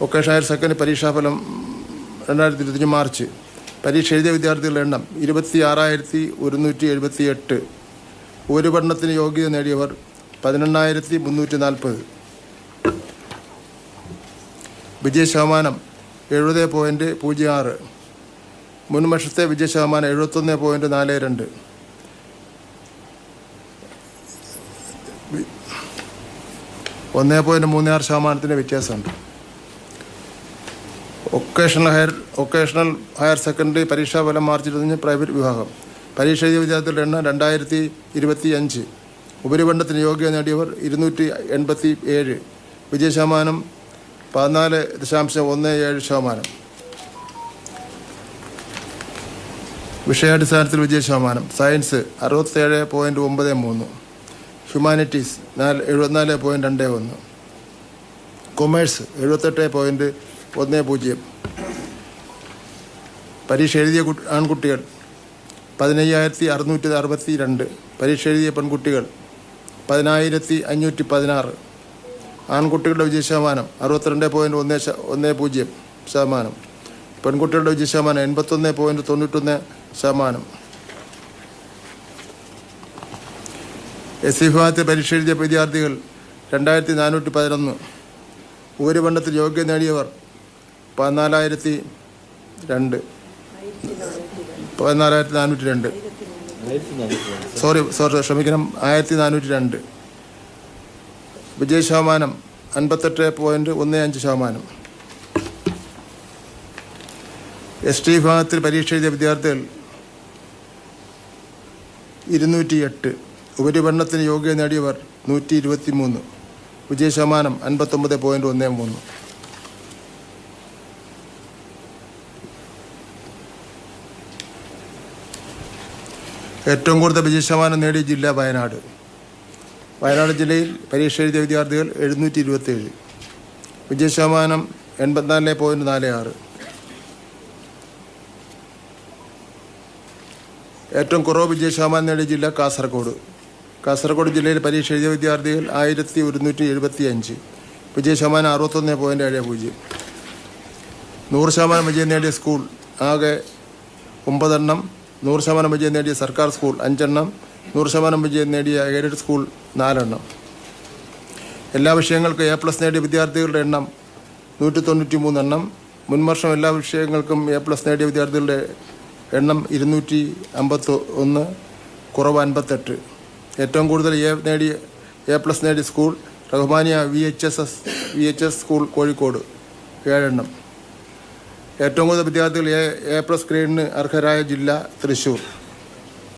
Vocation higher secondary പരീക്ഷാഫലം രണ്ടായിരത്തി ഇരുപത്തിയഞ്ച് മാർച്ച്. പരീക്ഷ എഴുതിയ വിദ്യാർത്ഥികളുടെ എണ്ണം ഇരുപത്തി ആറായിരത്തി ഒരുന്നൂറ്റി എഴുപത്തി എട്ട് ഒരു പഠനത്തിന് യോഗ്യത നേടിയവർ പതിനെണ്ണായിരത്തി മുന്നൂറ്റി നാൽപ്പത്. വിജയ ശതമാനം എഴുപത് പോയിന്റ് പൂജ്യം ആറ്. മുൻ വർഷത്തെ വിജയ ശതമാനം എഴുപത്തൊന്ന് പോയിന്റ് നാല് രണ്ട്. ഒന്ന് പോയിന്റ് മൂന്ന് ആറ് ശതമാനത്തിന്റെ വ്യത്യാസമുണ്ട്. Vocational higher vocational higher secondary പരീക്ഷാ ഫലം മാർച്ച് ഇരുപത്തഞ്ച് പ്രൈവറ്റ് വിഭാഗം. പരീക്ഷ എഴുതിയ വിദ്യാർത്ഥികളുടെ എണ്ണം രണ്ടായിരത്തി ഇരുപത്തി അഞ്ച് ഉപരിപഠനത്തിന് യോഗ്യത നേടിയവർ ഇരുന്നൂറ്റി എൺപത്തി ഏഴ് വിജയ ശതമാനം പതിനാല് ദശാംശം ഒന്ന് ഏഴ് ശതമാനം. വിഷയാടിസ്ഥാനത്തിൽ വിജയ ശതമാനം സയൻസ് അറുപത്തേഴ് പോയിന്റ് ഒമ്പത് മൂന്ന്. ഹ്യൂമാനിറ്റീസ് നാല് എഴുപത്തിനാല് പോയിന്റ് രണ്ട് ഒന്ന്. കൊമേഴ്സ് എഴുപത്തെട്ട് പോയിന്റ് ഒന്ന് പൂജ്യം. പരീക്ഷ എഴുതിയ ആൺകുട്ടികൾ. പതിനയ്യായിരത്തി അറുന്നൂറ്റി അറുപത്തി രണ്ട് പരീക്ഷ എഴുതിയ പെൺകുട്ടികൾ. പതിനായിരത്തി അഞ്ഞൂറ്റി പതിനാറ് ആൺകുട്ടികളുടെ വിജയ ശതമാനം അറുപത്തിരണ്ട് പോയിന്റ് ഒന്ന് ഒന്ന് പൂജ്യം ശതമാനം. പെൺകുട്ടികളുടെ വിജയ ശതമാനം എൺപത്തൊന്ന് പോയിന്റ് തൊണ്ണൂറ്റൊന്ന് ശതമാനം. എസ് സി വിഭാഗത്തിൽ പരീക്ഷ എഴുതിയ വിദ്യാർത്ഥികൾ രണ്ടായിരത്തി നാനൂറ്റി പതിനൊന്ന് ഉപരിപണ്ഡത്തിൽ യോഗ്യത നേടിയവർ പതിനാലായിരത്തി രണ്ട്. പതിനാലായിരത്തി നാനൂറ്റി രണ്ട് സോറി സോറി ക്ഷമിക്കണം. ആയിരത്തി നാനൂറ്റി രണ്ട് വിജയ ശതമാനം അൻപത്തെട്ട് പോയിന്റ് ഒന്ന് അഞ്ച് ശതമാനം. എസ് ടി വിഭാഗത്തിൽ പരീക്ഷ എഴുതിയ വിദ്യാർത്ഥികൾ ഇരുന്നൂറ്റി എട്ട് ഉപരിപഠനത്തിന് യോഗ്യത നേടിയവർ നൂറ്റി ഇരുപത്തി മൂന്ന് വിജയ ശതമാനം അൻപത്തൊമ്പത് പോയിന്റ് ഒന്ന് മൂന്ന്. ഏറ്റവും കൂടുതൽ വിജയ ശതമാനം നേടിയ ജില്ല വയനാട്. വയനാട് ജില്ലയിൽ പരീക്ഷ എഴുതിയ വിദ്യാർത്ഥികൾ എഴുന്നൂറ്റി ഇരുപത്തേഴ് വിജയ ശതമാനം എൺപത്തിനാല് പോയിന്റ് നാല് ആറ്. ഏറ്റവും കുറവ് വിജയ ശതമാനം നേടിയ ജില്ല കാസർഗോഡ്. കാസർഗോഡ് ജില്ലയിൽ പരീക്ഷ എഴുതിയ വിദ്യാർത്ഥികൾ ആയിരത്തി ഒരുന്നൂറ്റി എഴുപത്തി അഞ്ച് വിജയ ശതമാനം അറുപത്തൊന്ന് പോയിന്റ് ഏഴ് പൂജ്യം. നൂറ് ശതമാനം വിജയം നേടിയ സ്കൂൾ ആകെ ഒമ്പതെണ്ണം നൂറ് ശതമാനം വിജയം നേടിയ സർക്കാർ സ്കൂൾ അഞ്ചെണ്ണം നൂറ് ശതമാനം വിജയം നേടിയ എയ്ഡഡ് സ്കൂൾ നാലെണ്ണം. എല്ലാ വിഷയങ്ങൾക്കും എ പ്ലസ് നേടിയ വിദ്യാർത്ഥികളുടെ എണ്ണം നൂറ്റി തൊണ്ണൂറ്റി മൂന്നെണ്ണം മുൻവർഷം എല്ലാ വിഷയങ്ങൾക്കും എ പ്ലസ് നേടിയ വിദ്യാർത്ഥികളുടെ എണ്ണം ഇരുന്നൂറ്റി അമ്പത്തി ഒന്ന് കുറവ് അൻപത്തെട്ട്. ഏറ്റവും കൂടുതൽ എ നേടിയ എ പ്ലസ് നേടിയ school Rahmania V H S S V H S school Kozhikode. ഏഴെണ്ണം. ഏറ്റവും കൂടുതൽ വിദ്യാർത്ഥികൾ എ എ പ്ലസ് ഗ്രേഡിന് അർഹരായ ജില്ല തൃശ്ശൂർ